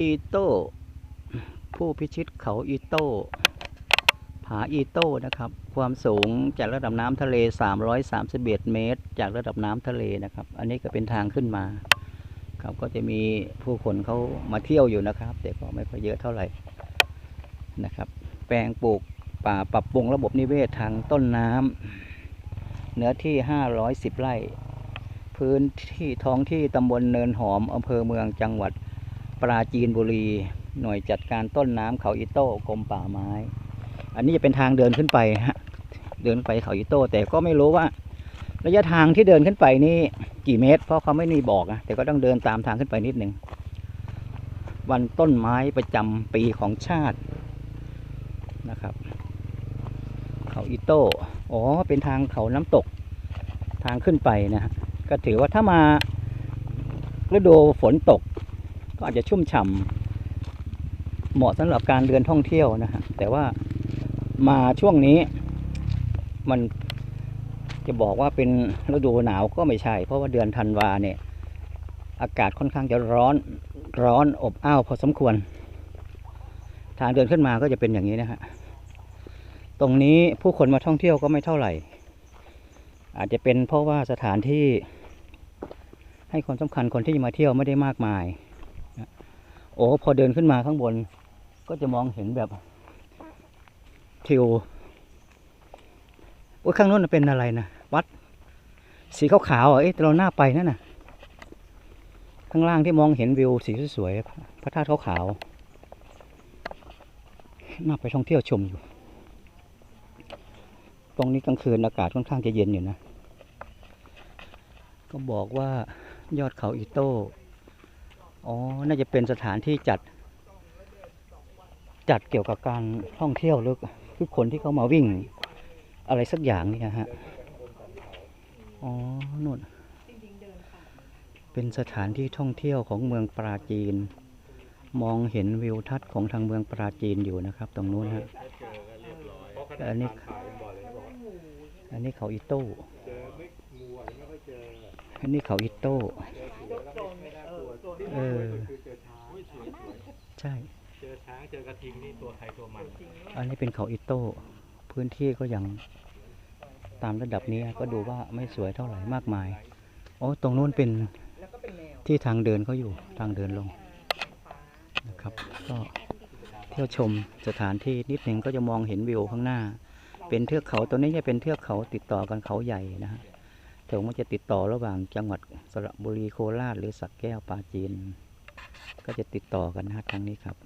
อีโต้ ผู้พิชิตเขาอีโต้ ผาอีโต้นะครับ ความสูงจากระดับน้ำทะเล 331 เมตร จากระดับน้ำทะเลนะครับ อันนี้ก็เป็นทางขึ้นมาครับก็จะมีผู้คนเขามาเที่ยวอยู่นะครับ แต่ก็ไม่ค่อยเยอะเท่าไหร่นะครับ แปลงปลูกป่าปรับปรุงระบบนิเวศทางต้นน้ำเนื้อที่ 510 ไร่ พื้นที่ท้องที่ตำบลเนินหอมอำเภอเมืองจังหวัด ปราจีนบุรี หน่วยจัดการต้นน้ำเขาอิโต้กรมป่าไม้ อันนี้จะเป็นทางเดินขึ้นไปฮะเดินไปเขาอิโต้แต่ก็ไม่รู้ว่า ระยะทางที่เดินขึ้นไปนี่กี่เมตร เพราะเขาไม่มีบอกนะแต่ก็ต้องเดินตามทางขึ้นไปนิดหนึ่งวันต้นไม้ประจำปีของชาตินะครับ เขาอิโต้อ๋อเป็นทางเขาน้ำตกทางขึ้นไปนะฮะก็ถือว่าถ้ามาฤดูฝนตก ก็อาจจะชุ่มฉ่ำเหมาะสำหรับการเดินท่องเที่ยวนะฮะแต่ว่ามาช่วงนี้ มันจะบอกว่าเป็นฤดูหนาวก็ไม่ใช่ เพราะว่าเดือนธันวาเนี่ย อากาศค่อนข้างจะร้อนร้อนอบอ้าวพอสมควร ทางเดินขึ้นมาก็จะเป็นอย่างนี้นะฮะตรงนี้ผู้คนมาท่องเที่ยวก็ไม่เท่าไหร่ อาจจะเป็นเพราะว่าสถานที่ให้ความสำคัญคนที่มาเที่ยวไม่ได้มากมาย โอ้พอเดินขึ้นมาข้างบน ก็จะมองเห็นแบบทิวโอ้ยข้างโน้นเป็นอะไรนะวัด สีขาวๆอะเอ๊ะแต่เราหน้าไปนั่นน่ะ ข้างล่างที่มองเห็นวิวสีสวยๆพระธาตุขาวๆน่าไปท่องเที่ยวชมอยู่ ตรงนี้กลางคืนอากาศค่อนข้างจะเย็นอยู่นะ ก็บอกว่ายอดเขาอีโต้ อ๋อ น่าจะเป็นสถานที่จัด จัดเกี่ยวกับการท่องเที่ยวหรือคือคนที่เขามาวิ่งอะไรสักอย่างนี่นะฮะ อ๋อนู่นเป็นสถานที่ท่องเที่ยวของเมืองปราจีน มองเห็นวิวทัศน์ของทางเมืองปราจีนอยู่นะครับ ตรงนู้นฮะอันนี้อันนี้เขาอีโต้อันนี้เขาอิโต้ เออใช่ เจอช้างเจอกระทิงนี่ตัวใครตัวมันอันนี้เป็นเขาอิโต้พื้นที่ก็ยังตามระดับนี้ก็ดูว่าไม่สวยเท่าไหร่มากมายโอ้ตรงนู้นเป็นที่ทางเดินเขาอยู่ทางเดินลงนะครับ ก็เที่ยวชมสถานที่นิดหนึ่งก็จะมองเห็นวิวข้างหน้า เป็นเทือกเขาตัวนี้จะเป็นเทือกเขาติดต่อกันเขาใหญ่นะฮะ ถึงมันจะติดต่อระหว่างจังหวัดสระบุรีโคราชหรือสักแก้วปราจีน ก็จะติดต่อกันนะครั้งนี้ครับ